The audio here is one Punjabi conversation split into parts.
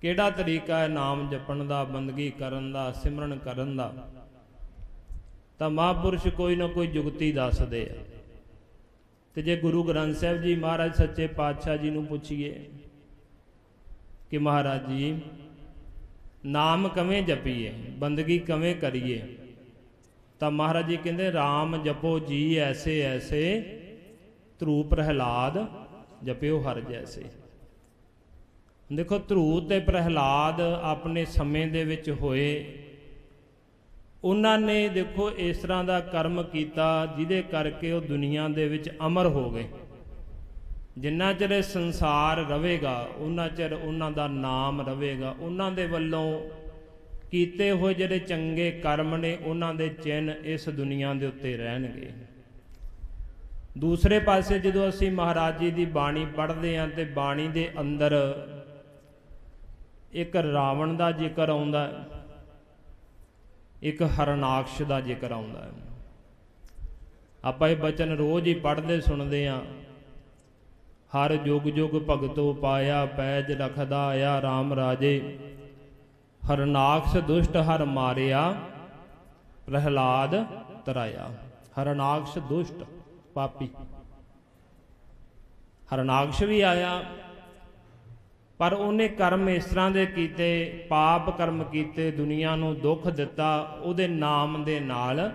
ਕਿਹੜਾ ਤਰੀਕਾ ਹੈ ਨਾਮ ਜਪਣ ਦਾ, ਬੰਦਗੀ ਕਰਨ ਦਾ, ਸਿਮਰਨ ਕਰਨ ਦਾ? ਤਾਂ ਮਹਾਂਪੁਰਸ਼ ਕੋਈ ਨਾ ਕੋਈ ਜੁਗਤੀ ਦੱਸਦੇ ਆ। ਤੇ ਜੇ ਗੁਰੂ ਗ੍ਰੰਥ ਸਾਹਿਬ ਜੀ ਮਹਾਰਾਜ ਸੱਚੇ ਪਾਤਸ਼ਾਹ ਜੀ ਨੂੰ ਪੁੱਛੀਏ ਕਿ ਮਹਾਰਾਜ ਜੀ, ਨਾਮ ਕਿਵੇਂ ਜਪੀਏ, ਬੰਦਗੀ ਕਿਵੇਂ ਕਰੀਏ? ਤਾਂ ਮਹਾਰਾਜ ਜੀ ਕਹਿੰਦੇ RAM ਜਪੋ ਜੀ ਐਸੇ ਐਸੇ ਧਰੂ ਪ੍ਰਹਿਲਾਦ ਜਪਿਓ ਹਰ ਜੈਸੇ। ਦੇਖੋ ਧਰੂ ਤੇ ਪ੍ਰਹਿਲਾਦ ਆਪਣੇ ਸਮੇਂ ਦੇ ਵਿੱਚ ਹੋਏ। ਉਹਨਾਂ ਨੇ ਦੇਖੋ ਇਸ ਤਰ੍ਹਾਂ ਦਾ ਕਰਮ ਕੀਤਾ ਜਿਹਦੇ ਕਰਕੇ ਉਹ ਦੁਨੀਆ ਦੇ ਵਿੱਚ ਅਮਰ ਹੋ ਗਏ। ਜਿੰਨਾ ਚਿਰ ਇਹ ਸੰਸਾਰ ਰਹੇਗਾ ਉਹਨਾਂ ਚਿਰ ਉਹਨਾਂ ਦਾ ਨਾਮ ਰਹੇਗਾ। ਉਹਨਾਂ ਦੇ ਵੱਲੋਂ ਕੀਤੇ ਹੋਏ ਜਿਹੜੇ ਚੰਗੇ ਕਰਮ ਨੇ, ਉਹਨਾਂ ਦੇ ਚਿੰਨ ਇਸ ਦੁਨੀਆ ਦੇ ਉੱਤੇ ਰਹਿਣਗੇ। ਦੂਸਰੇ ਪਾਸੇ ਜਦੋਂ ਅਸੀਂ ਮਹਾਰਾਜ ਜੀ ਦੀ ਬਾਣੀ ਪੜ੍ਹਦੇ ਹਾਂ ਤੇ ਬਾਣੀ ਦੇ ਅੰਦਰ ਇੱਕ ਰਾਵਣ ਦਾ ਜ਼ਿਕਰ ਆਉਂਦਾ ਹੈ, ਇੱਕ ਹਰਨਾਕਸ਼ ਦਾ ਜ਼ਿਕਰ ਆਉਂਦਾ ਹੈ। ਆਪਾਂ ਇਹ ਬਚਨ ਰੋਜ਼ ਹੀ ਪੜ੍ਹਦੇ ਸੁਣਦੇ ਆਂ ਹਰ ਜੁਗ ਜੁਗ ਭਗਤੋ ਪਾਇਆ, ਪੈਜ ਲਖਦਾ ਆਇਆ RAM ਰਾਜੇ। ਹਰਨਾਕਸ਼ ਦੁਸ਼ਟ ਹਰ ਮਾਰਿਆ, ਪ੍ਰਹਿਲਾਦ ਤਰਾਇਆ। ਹਰਨਾਕਸ਼ ਦੁਸ਼ਟ ਪਾਪੀ। ਹਰਨਾਕਸ਼ ਵੀ ਆਇਆ। ਪਰ ਉਹਨੇ ਕਰਮ ਇਸ ਤਰ੍ਹਾਂ ਦੇ ਕੀਤੇ, ਪਾਪ ਕਰਮ ਕੀਤੇ, ਦੁਨੀਆ ਨੂੰ ਦੁੱਖ ਦਿੱਤਾ, ਉਹਦੇ ਨਾਮ ਦੇ ਨਾਲ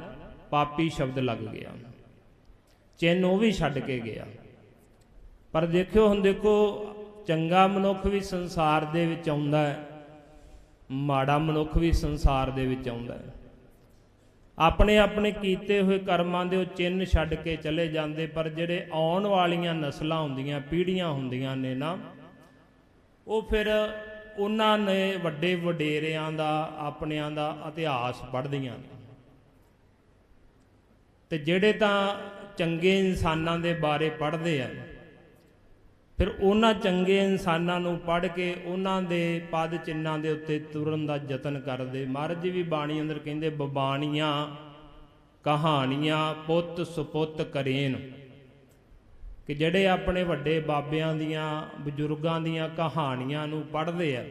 ਪਾਪੀ ਸ਼ਬਦ ਲੱਗ ਗਿਆ। ਚਿੰਨ ਉਹ ਵੀ ਛੱਡ ਕੇ ਗਿਆ। ਪਰ ਦੇਖਿਓ ਹੁਣ ਦੇਖੋ, ਚੰਗਾ ਮਨੁੱਖ ਵੀ ਸੰਸਾਰ ਦੇ ਵਿੱਚ ਆਉਂਦਾ ਹੈ, ਮਾੜਾ ਮਨੁੱਖ ਵੀ ਸੰਸਾਰ ਦੇ ਵਿੱਚ ਆਉਂਦਾ ਹੈ। ਆਪਣੇ ਆਪਣੇ ਕੀਤੇ ਹੋਏ ਕਰਮਾਂ ਦੇ ਉਹ ਚਿੰਨ ਛੱਡ ਕੇ ਚਲੇ ਜਾਂਦੇ, ਪਰ ਜਿਹੜੇ ਆਉਣ ਵਾਲੀਆਂ ਨਸਲਾਂ ਹੁੰਦੀਆਂ, ਪੀੜ੍ਹੀਆਂ ਹੁੰਦੀਆਂ ਨੇ ਨਾ ਉਹ ਫਿਰ ਉਹਨਾਂ ਨੇ ਵੱਡੇ ਵਡੇਰਿਆਂ ਦਾ, ਆਪਣਿਆਂ ਦਾ ਇਤਿਹਾਸ ਪੜ੍ਹਦੀਆਂ ਨੇ। ਤੇ ਜਿਹੜੇ ਤਾਂ ਚੰਗੇ ਇਨਸਾਨਾਂ ਦੇ ਬਾਰੇ ਪੜ੍ਹਦੇ ਆ, ਫਿਰ ਉਹਨਾਂ ਚੰਗੇ ਇਨਸਾਨਾਂ ਨੂੰ ਪੜ੍ਹ ਕੇ ਉਹਨਾਂ ਦੇ ਪਦ ਚਿੰਨਾਂ ਦੇ ਉੱਤੇ ਤੁਰਨ ਦਾ ਯਤਨ ਕਰਦੇ। ਮਹਾਰਾਜ ਜੀ ਵੀ ਬਾਣੀ ਅੰਦਰ ਕਹਿੰਦੇ ਬਬਾਣੀਆਂ ਕਹਾਣੀਆਂ ਪੁੱਤ ਸੁਪੁੱਤ ਕਰੇਨ। ਕਿ ਜਿਹੜੇ ਆਪਣੇ ਵੱਡੇ ਬਾਬਿਆਂ ਦੀਆਂ, ਬਜ਼ੁਰਗਾਂ ਦੀਆਂ ਕਹਾਣੀਆਂ ਨੂੰ ਪੜ੍ਹਦੇ ਆ,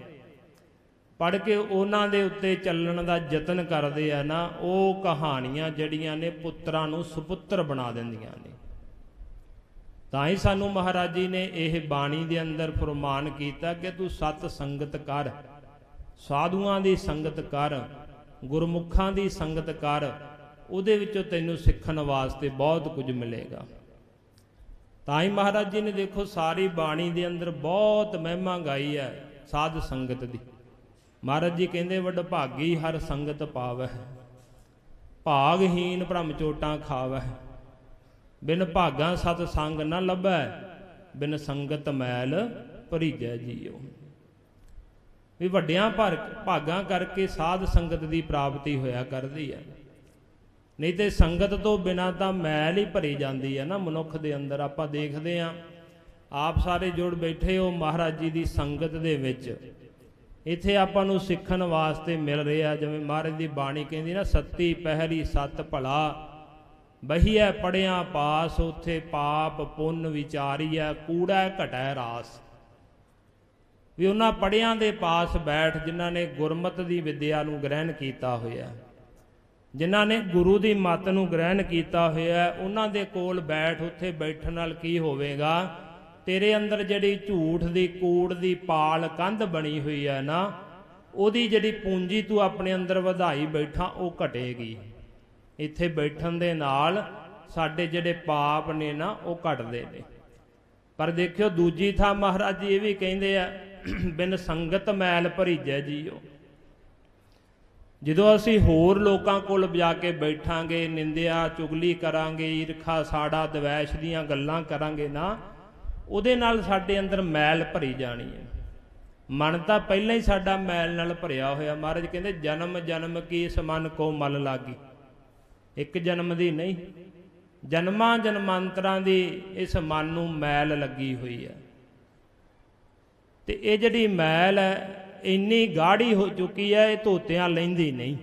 ਪੜ੍ਹ ਕੇ ਉਹਨਾਂ ਦੇ ਉੱਤੇ ਚੱਲਣ ਦਾ ਯਤਨ ਕਰਦੇ ਆ ਨਾ, ਉਹ ਕਹਾਣੀਆਂ ਜਿਹੜੀਆਂ ਨੇ ਪੁੱਤਰਾਂ ਨੂੰ ਸੁਪੁੱਤਰ ਬਣਾ ਦਿੰਦੀਆਂ ਨੇ। ਤਾਂ ਹੀ ਸਾਨੂੰ ਮਹਾਰਾਜ ਜੀ ਨੇ ਇਹ ਬਾਣੀ ਦੇ ਅੰਦਰ ਫਰਮਾਨ ਕੀਤਾ ਕਿ ਤੂੰ ਸਤ ਸੰਗਤ ਕਰ, ਸਾਧੂਆਂ ਦੀ ਸੰਗਤ ਕਰ, ਗੁਰਮੁਖਾਂ ਦੀ ਸੰਗਤ ਕਰ, ਉਹਦੇ ਵਿੱਚੋਂ ਤੈਨੂੰ ਸਿੱਖਣ ਵਾਸਤੇ ਬਹੁਤ ਕੁਝ ਮਿਲੇਗਾ। ਤਾਂ ਹੀ ਮਹਾਰਾਜ ਜੀ ਨੇ ਦੇਖੋ ਸਾਰੀ ਬਾਣੀ ਦੇ ਅੰਦਰ ਬਹੁਤ ਮਹਿਮਾ ਗਾਈ ਹੈ ਸਾਧ ਸੰਗਤ ਦੀ। ਮਹਾਰਾਜ ਜੀ ਕਹਿੰਦੇ ਵੱਡ ਭਾਗੀ ਹਰ ਸੰਗਤ ਪਾਵੈ ਭਾਗਹੀਨ ਭ੍ਰਮ ਚੋਟਾਂ ਖਾਵੈ ਬਿਨ ਭਾਗਾ ਸਤ ਸੰਗ ਨ ਲੱਭੈ ਬਿਨ ਸੰਗਤ ਮੈਲ ਭਰੀਜੈ ਜੀਓ ਵੀ ਵੱਡਿਆਂ ਭਰ ਭਾਗਾਂ ਕਰਕੇ ਸਾਧ ਸੰਗਤ ਦੀ ਪ੍ਰਾਪਤੀ ਹੋਇਆ ਕਰਦੀ ਹੈ। ਨਹੀਂ ਤੇ ਸੰਗਤ ਤੋਂ ਬਿਨਾ ਤਾਂ ਮੈਲ ਹੀ ਭਰੀ ਜਾਂਦੀ ਹੈ ਨਾ ਮਨੁੱਖ ਦੇ ਅੰਦਰ, ਆਪਾਂ ਦੇਖਦੇ ਆਂ ਆਪ ਸਾਰੇ ਜੁੜ ਬੈਠੇ ਹੋ ਮਹਾਰਾਜ ਜੀ ਦੀ ਸੰਗਤ ਦੇ ਵਿੱਚ। ਇੱਥੇ ਆਪਾਂ ਨੂੰ ਸਿੱਖਣ ਵਾਸਤੇ ਮਿਲ ਰਿਹਾ, ਜਿਵੇਂ ਮਹਾਰਾਜ ਦੀ ਬਾਣੀ ਕਹਿੰਦੀ ਨਾ, ਸੱਤੀ ਪਹਿਰੀ ਸਤ ਭਲਾ। ਬਹੀਐ ਪੜਿਆ ਪਾਸ, ਉਥੇ ਪਾਪ ਪੁੰਨ ਵਿਚਾਰੀਐ, ਕੂੜਾ ਘਟੈ ਰਾਸ। ਵੀ ਉਹਨਾਂ ਪੜਿਆਂ ਦੇ ਪਾਸ ਬੈਠ ਜਿਨ੍ਹਾਂ ਨੇ ਗੁਰਮਤ ਦੀ ਵਿਦਿਆ ਨੂੰ ਗ੍ਰਹਿਣ ਕੀਤਾ ਹੋਇਆ। ਜਿਨ੍ਹਾਂ ਨੇ ਗੁਰੂ ਦੀ ਮੱਤ ਨੂੰ ਗ੍ਰਹਿਣ ਕੀਤਾ ਹੋਇਆ ਉਹਨਾਂ ਦੇ ਕੋਲ ਬੈਠ ਉੱਥੇ ਬੈਠਣ ਨਾਲ ਕੀ ਹੋਵੇਗਾ? ਤੇਰੇ ਅੰਦਰ ਜਿਹੜੀ ਝੂਠ ਦੀ, ਕੂੜ ਦੀ ਪਾਲ ਕੰਧ ਬਣੀ ਹੋਈ ਹੈ ਨਾ, ਉਹਦੀ ਜਿਹੜੀ ਪੂੰਜੀ ਤੂੰ ਆਪਣੇ ਅੰਦਰ ਵਧਾਈ ਬੈਠਾ, ਉਹ ਘਟੇਗੀ। ਇੱਥੇ ਬੈਠਣ ਦੇ ਨਾਲ ਸਾਡੇ ਜਿਹੜੇ ਪਾਪ ਨੇ ਨਾ, ਉਹ ਘਟਦੇ ਨੇ। ਪਰ ਦੇਖਿਓ, ਦੂਜੀ ਥਾਂ ਮਹਾਰਾਜ ਜੀ ਇਹ ਵੀ ਕਹਿੰਦੇ ਆ, ਬਿਨ ਸੰਗਤ ਮੈਲ ਭਰੀਜੈ ਜੀਓ। ਜਦੋਂ ਅਸੀਂ ਹੋਰ ਲੋਕਾਂ ਕੋਲ ਜਾ ਕੇ ਬੈਠਾਂਗੇ, ਨਿੰਦਿਆ, ਚੁਗਲੀ ਕਰਾਂਗੇ, ਈਰਖਾ, ਸਾੜਾ, ਦਵੈਸ਼ ਦੀਆਂ ਗੱਲਾਂ ਕਰਾਂਗੇ ਨਾ, ਉਹਦੇ ਨਾਲ ਸਾਡੇ ਅੰਦਰ ਮੈਲ ਭਰੀ ਜਾਣੀ ਹੈ। ਮਨ ਤਾਂ ਪਹਿਲਾਂ ਹੀ ਸਾਡਾ ਮੈਲ ਨਾਲ ਭਰਿਆ ਹੋਇਆ। ਮਹਾਰਾਜ ਕਹਿੰਦੇ, ਜਨਮ ਜਨਮ ਕੀ ਇਸ ਮਨ ਕੋ ਮਲ ਲਾਗੀ? ਇੱਕ ਜਨਮ ਦੀ ਨਹੀਂ। ਜਨਮਾਂ, ਜਨਮਾਂਤਰਾਂ ਦੀ ਇਸ ਮਨ ਨੂੰ ਮੈਲ ਲੱਗੀ ਹੋਈ ਹੈ। ਤੇ ਇਹ ਜਿਹੜੀ ਮੈਲ ਹੈ ਇੰਨੀ ਗਾੜੀ ਹੋ ਚੁੱਕੀ ਹੈ, ਇਹ ਧੋਤਿਆਂ ਲੈਂਦੀ ਨਹੀਂ।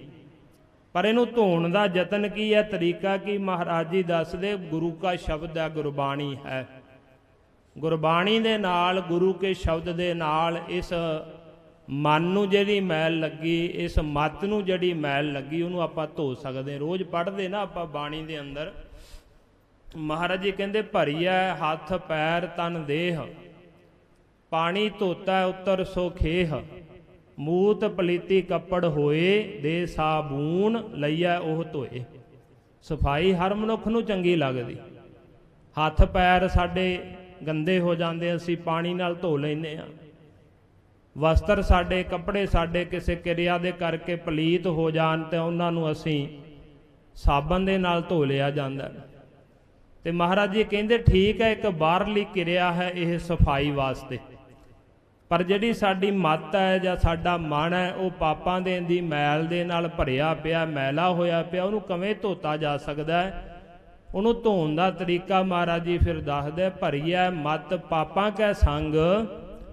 ਪਰ ਇਹਨੂੰ ਧੋਣ ਦਾ ਯਤਨ ਕੀ ਹੈ, ਤਰੀਕਾ ਕੀ? ਮਹਾਰਾਜ ਜੀ ਦੱਸਦੇ, ਗੁਰੂ ਕਾ ਸ਼ਬਦ ਹੈ, ਗੁਰਬਾਣੀ ਹੈ। ਗੁਰਬਾਣੀ ਦੇ ਨਾਲ, ਗੁਰੂ ਕੇ ਸ਼ਬਦ ਦੇ ਨਾਲ ਇਸ ਮਨ ਨੂੰ ਜਿਹੜੀ ਮੈਲ ਲੱਗੀ, ਇਸ ਮਤ ਨੂੰ ਜਿਹੜੀ ਮੈਲ ਲੱਗੀ, ਉਹਨੂੰ ਆਪਾਂ ਧੋ ਸਕਦੇ ਰੋਜ਼ ਪੜ੍ਹਦੇ ਨਾ ਆਪਾਂ ਬਾਣੀ ਦੇ ਅੰਦਰ। ਮਹਾਰਾਜ ਜੀ ਕਹਿੰਦੇ, ਭਰੀਐ ਹੱਥ, ਪੈਰ, ਤਨ, ਦੇਹ। ਪਾਣੀ ਧੋਤਾ, ਉੱਤਰ ਸੋ ਖੇਹ। ਮੂਤ ਪਲੀਤੀ ਕੱਪੜ ਹੋਏ ਦੇ ਸਾਬੂਨ ਲਈਐ ਉਹ ਧੋਏ। ਸਫ਼ਾਈ ਹਰ ਮਨੁੱਖ ਨੂੰ ਚੰਗੀ ਲੱਗਦੀ। ਹੱਥ ਪੈਰ ਸਾਡੇ ਗੰਦੇ ਹੋ ਜਾਂਦੇ, ਅਸੀਂ ਪਾਣੀ ਨਾਲ ਧੋ ਲੈਨੇ ਆ ਵਸਤਰ ਸਾਡੇ, ਕੱਪੜੇ ਸਾਡੇ ਕਿਸੇ ਕਿਰਿਆ ਦੇ ਕਰਕੇ ਪਲੀਤ ਹੋ ਜਾਣ ਤੇ ਉਹਨਾਂ ਨੂੰ ਅਸੀਂ ਸਾਬਣ ਦੇ ਨਾਲ ਧੋ ਲਿਆ ਜਾਂਦਾ ਹੈ। ਤੇ ਮਹਾਰਾਜ ਜੀ ਕਹਿੰਦੇ, ਠੀਕ ਹੈ, ਇੱਕ ਬਾਹਰਲੀ ਕਿਰਿਆ ਹੈ ਇਹ ਸਫ਼ਾਈ ਵਾਸਤੇ। ਪਰ ਜਿਹੜੀ ਸਾਡੀ ਮੱਤ ਹੈ ਜਾਂ ਸਾਡਾ ਮਨ ਹੈ, ਉਹ ਪਾਪਾਂ ਦੇ ਦੀ, ਮੈਲ ਦੇ ਨਾਲ ਭਰਿਆ ਪਿਆ, ਮੈਲਾ ਹੋਇਆ ਪਿਆ, ਉਹਨੂੰ ਕਿਵੇਂ ਧੋਤਾ ਜਾ ਸਕਦਾ ਹੈ? ਉਹਨੂੰ ਧੋਣ ਦਾ ਤਰੀਕਾ ਮਹਾਰਾਜ ਜੀ ਫਿਰ ਦੱਸਦੇ ਭਰੀਐ ਮਤ, ਪਾਪਾਂ ਕੈ ਸੰਗ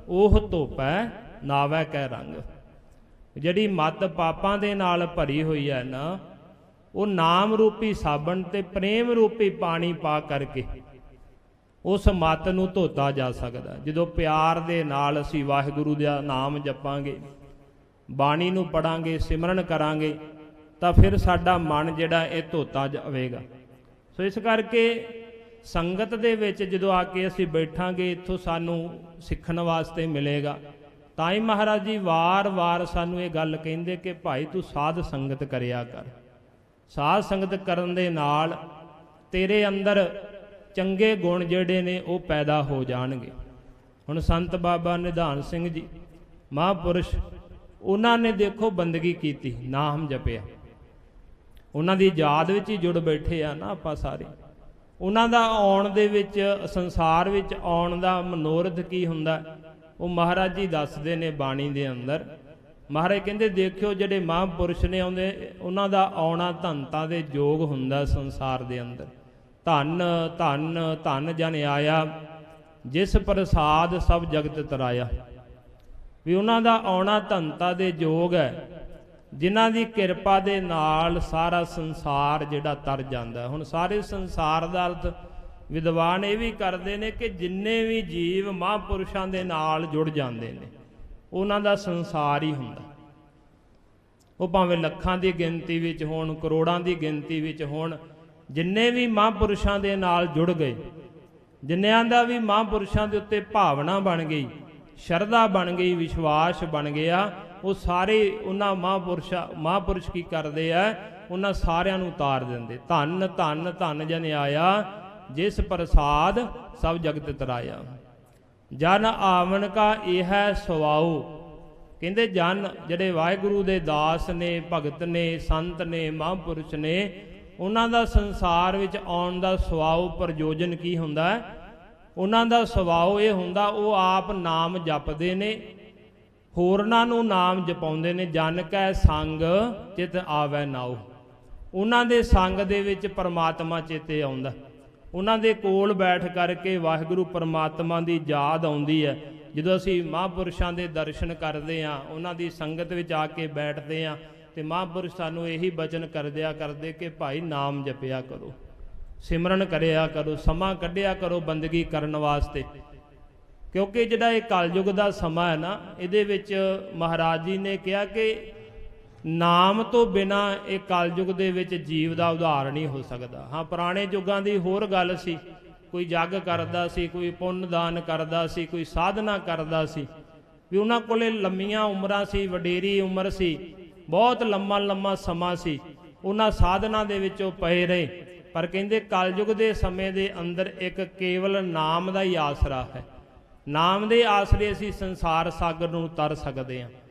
ਉਹ ਧੋਪੈ, ਨਾਵੈ ਕੈ ਰੰਗ। ਜਿਹੜੀ ਮਤ ਪਾਪਾਂ ਦੇ ਨਾਲ ਭਰੀ ਹੋਈ ਹੈ ਨਾ, ਉਹ ਨਾਮ ਰੂਪੀ ਸਾਬਣ ਤੇ ਪ੍ਰੇਮ ਰੂਪੀ ਪਾਣੀ ਪਾ ਕਰਕੇ ਉਸ ਮਤ ਨੂੰ ਧੋਤਾ ਜਾ ਸਕਦਾ। ਜਦੋਂ ਪਿਆਰ ਦੇ ਨਾਲ ਅਸੀਂ ਵਾਹਿਗੁਰੂ ਦਾ ਨਾਮ ਜਪਾਂਗੇ, ਬਾਣੀ ਨੂੰ ਪੜਾਂਗੇ ਸਿਮਰਨ ਕਰਾਂਗੇ, ਤਾਂ ਫਿਰ ਸਾਡਾ ਮਨ ਜਿਹੜਾ ਇਹ ਧੋਤਾ ਜਾਵੇਗਾ। ਸੋ ਇਸ ਕਰਕੇ ਸੰਗਤ ਦੇ ਵਿੱਚ ਜਦੋਂ ਆ ਕੇ ਅਸੀਂ ਬੈਠਾਂਗੇ, ਇੱਥੋਂ ਸਾਨੂੰ ਸਿੱਖਣ ਵਾਸਤੇ ਮਿਲੇਗਾ। ਤਾਂ ਹੀ ਮਹਾਰਾਜ ਜੀ ਵਾਰ-ਵਾਰ ਸਾਨੂੰ ਇਹ ਗੱਲ ਕਹਿੰਦੇ ਕਿ ਭਾਈ ਤੂੰ ਸਾਧ ਸੰਗਤ ਕਰਿਆ ਕਰ। ਸਾਧ ਸੰਗਤ ਕਰਨ ਦੇ ਨਾਲ ਤੇਰੇ ਅੰਦਰ ਚੰਗੇ ਗੁਣ ਜਿਹੜੇ ਨੇ ਉਹ ਪੈਦਾ ਹੋ ਜਾਣਗੇ। ਹੁਣ ਸੰਤ ਬਾਬਾ ਨਿਧਾਨ ਸਿੰਘ ਜੀ, ਮਹਾਂਪੁਰਸ਼, ਉਹਨਾਂ ਨੇ ਦੇਖੋ ਬੰਦਗੀ ਕੀਤੀ, ਨਾਮ ਜਪਿਆ। ਉਹਨਾਂ ਦੀ ਯਾਦ ਵਿੱਚ ਹੀ ਜੁੜ ਬੈਠੇ ਆ ਨਾ ਆਪਾਂ ਸਾਰੇ। ਉਹਨਾਂ ਦਾ ਆਉਣ ਦੇ ਵਿੱਚ, ਸੰਸਾਰ ਵਿੱਚ ਆਉਣ ਦਾ ਮਨੋਰਥ ਕੀ ਹੁੰਦਾ? ਉਹ ਮਹਾਰਾਜ ਜੀ ਦੱਸਦੇ ਨੇ ਬਾਣੀ ਦੇ ਅੰਦਰ। ਮਹਾਰਾਜ ਕਹਿੰਦੇ, ਦੇਖਿਓ ਜਿਹੜੇ ਮਹਾਂਪੁਰਸ਼ ਨੇ ਆਉਂਦੇ, ਉਹਨਾਂ ਦਾ ਆਉਣਾ ਧੰਤਾ ਦੇ ਯੋਗ ਹੁੰਦਾ ਸੰਸਾਰ ਦੇ ਅੰਦਰ। ਧੰਨ ਧੰਨ ਧੰਨ ਜਨ ਆਇਆ, ਜਿਸ ਪ੍ਰਸਾਦ ਸਭ ਜਗਤ ਤਰਾਇਆ। ਵੀ ਉਹਨਾਂ ਦਾ ਆਉਣਾ ਧੰਤਾ ਦੇ ਯੋਗ ਹੈ, ਜਿਨ੍ਹਾਂ ਦੀ ਕਿਰਪਾ ਦੇ ਨਾਲ ਸਾਰਾ ਸੰਸਾਰ ਜਿਹੜਾ ਤਰ ਜਾਂਦਾ ਹੁਣ ਸਾਰੇ ਸੰਸਾਰ ਦਾ ਅਰਥ ਵਿਦਵਾਨ ਇਹ ਵੀ ਕਰਦੇ ਨੇ ਕਿ ਜਿੰਨੇ ਵੀ ਜੀਵ ਮਹਾਂਪੁਰਸ਼ਾਂ ਦੇ ਨਾਲ ਜੁੜ ਜਾਂਦੇ ਨੇ, ਉਹਨਾਂ ਦਾ ਸੰਸਾਰ ਹੀ ਹੁੰਦਾ। ਉਹ ਭਾਵੇਂ ਲੱਖਾਂ ਦੀ ਗਿਣਤੀ ਵਿੱਚ ਹੋਣ, ਕਰੋੜਾਂ ਦੀ ਗਿਣਤੀ ਵਿੱਚ ਹੋਣ ਜਿੰਨੇ ਵੀ ਮਹਾਂਪੁਰਸ਼ਾਂ ਦੇ ਨਾਲ ਜੁੜ ਗਏ, ਜਿੰਨਿਆਂ ਦਾ ਵੀ ਮਹਾਂਪੁਰਸ਼ਾਂ ਦੇ ਉੱਤੇ ਭਾਵਨਾ ਬਣ ਗਈ, ਸ਼ਰਧਾ ਬਣ ਗਈ, ਵਿਸ਼ਵਾਸ ਬਣ ਗਿਆ, ਉਹ ਸਾਰੇ ਉਹਨਾਂ ਮਹਾਂਪੁਰਸ਼ਾਂ, ਮਹਾਂਪੁਰਸ਼ ਕੀ ਕਰਦੇ ਆ, ਉਹਨਾਂ ਸਾਰਿਆਂ ਨੂੰ ਉਤਾਰ ਦਿੰਦੇ। ਧੰਨ ਧੰਨ ਧੰਨ ਜਨ ਆਇਆ, ਜਿਸ ਪ੍ਰਸਾਦ ਸਭ ਜਗਤ ਤਰਾਇਆ। ਜਨ ਆਵਨ ਕਾ ਇਹ ਹੈ ਸਵਾਉ ਕਹਿੰਦੇ ਜਨ ਜਿਹੜੇ ਵਾਹਿਗੁਰੂ ਦੇ ਦਾਸ ਨੇ, ਭਗਤ ਨੇ, ਸੰਤ ਨੇ, ਮਹਾਂਪੁਰਸ਼ ਨੇ ਉਹਨਾਂ ਦਾ ਸੰਸਾਰ ਵਿੱਚ ਆਉਣ ਦਾ ਸੁਭਾਅ ਪ੍ਰਯੋਜਨ ਕੀ ਹੁੰਦਾ ਹੈ? ਉਹਨਾਂ ਦਾ ਸੁਭਾਅ ਇਹ ਹੁੰਦਾ, ਉਹ ਆਪ ਨਾਮ ਜਪਦੇ ਨੇ, ਹੋਰਨਾਂ ਨੂੰ ਨਾਮ ਜਪਾਉਂਦੇ ਨੇ, ਜਨ ਕੈ ਸੰਗ ਚਿਤ ਆਵੈ ਨਾਉ। ਉਹਨਾਂ ਦੇ ਸੰਗ ਦੇ ਵਿੱਚ ਪਰਮਾਤਮਾ ਚੇਤੇ ਆਉਂਦਾ। ਉਹਨਾਂ ਦੇ ਕੋਲ ਬੈਠ ਕਰਕੇ ਵਾਹਿਗੁਰੂ ਪਰਮਾਤਮਾ ਦੀ ਯਾਦ ਆਉਂਦੀ ਹੈ। ਜਦੋਂ ਅਸੀਂ ਮਹਾਂਪੁਰਸ਼ਾਂ ਦੇ ਦਰਸ਼ਨ ਕਰਦੇ ਆ ਉਹਨਾਂ ਦੀ ਸੰਗਤ ਵਿੱਚ ਆ ਕੇ ਬੈਠਦੇ ਆ ਤੇ ਮਹਾਂਪੁਰਸ਼ ਸਾਨੂੰ ਇਹੀ ਬਚਨ ਕਰਦਿਆ ਕਰਦੇ ਕਿ ਭਾਈ ਨਾਮ ਜਪਿਆ ਕਰੋ, ਸਿਮਰਨ ਕਰਿਆ ਕਰੋ, ਸਮਾਂ ਕੱਢਿਆ ਕਰੋ ਬੰਦਗੀ ਕਰਨ ਵਾਸਤੇ। ਕਿਉਂਕਿ ਜਿਹੜਾ ਇਹ ਕਲਯੁਗ ਦਾ ਸਮਾਂ ਹੈ ਨਾ, ਇਹਦੇ ਵਿੱਚ ਮਹਾਰਾਜ ਜੀ ਨੇ ਕਿਹਾ ਕਿ ਨਾਮ ਤੋਂ ਬਿਨਾ ਇਹ ਕਲਯੁਗ ਦੇ ਵਿੱਚ ਜੀਵ ਦਾ ਉਧਾਰ ਨਹੀਂ ਹੋ ਸਕਦਾ। ਹਾਂ, ਪੁਰਾਣੇ ਯੁੱਗਾਂ ਦੀ ਹੋਰ ਗੱਲ ਸੀ। ਕੋਈ ਜੱਗ ਕਰਦਾ ਸੀ, ਕੋਈ ਪੁੰਨ ਦਾਨ ਕਰਦਾ ਸੀ, ਕੋਈ ਸਾਧਨਾ ਕਰਦਾ ਸੀ। ਵੀ ਉਹਨਾਂ ਕੋਲੇ ਲੰਮੀਆਂ ਉਮਰਾਂ ਸੀ, ਵਡੇਰੀ ਉਮਰ ਸੀ। ਬਹੁਤ ਲੰਮਾ ਲੰਮਾ ਸਮਾਂ ਸੀ। ਉਹਨਾਂ ਸਾਧਨਾ ਦੇ ਵਿੱਚ ਉਹ ਪਏ ਰਹੇ। ਪਰ ਕਹਿੰਦੇ ਕਲਯੁਗ ਦੇ ਸਮੇਂ ਦੇ ਅੰਦਰ ਇੱਕ ਕੇਵਲ ਨਾਮ ਦਾ ਹੀ ਆਸਰਾ ਹੈ। ਨਾਮ ਦੇ ਆਸਰੇ ਅਸੀਂ ਸੰਸਾਰ ਸਾਗਰ ਨੂੰ ਤਰ ਸਕਦੇ ਹਾਂ।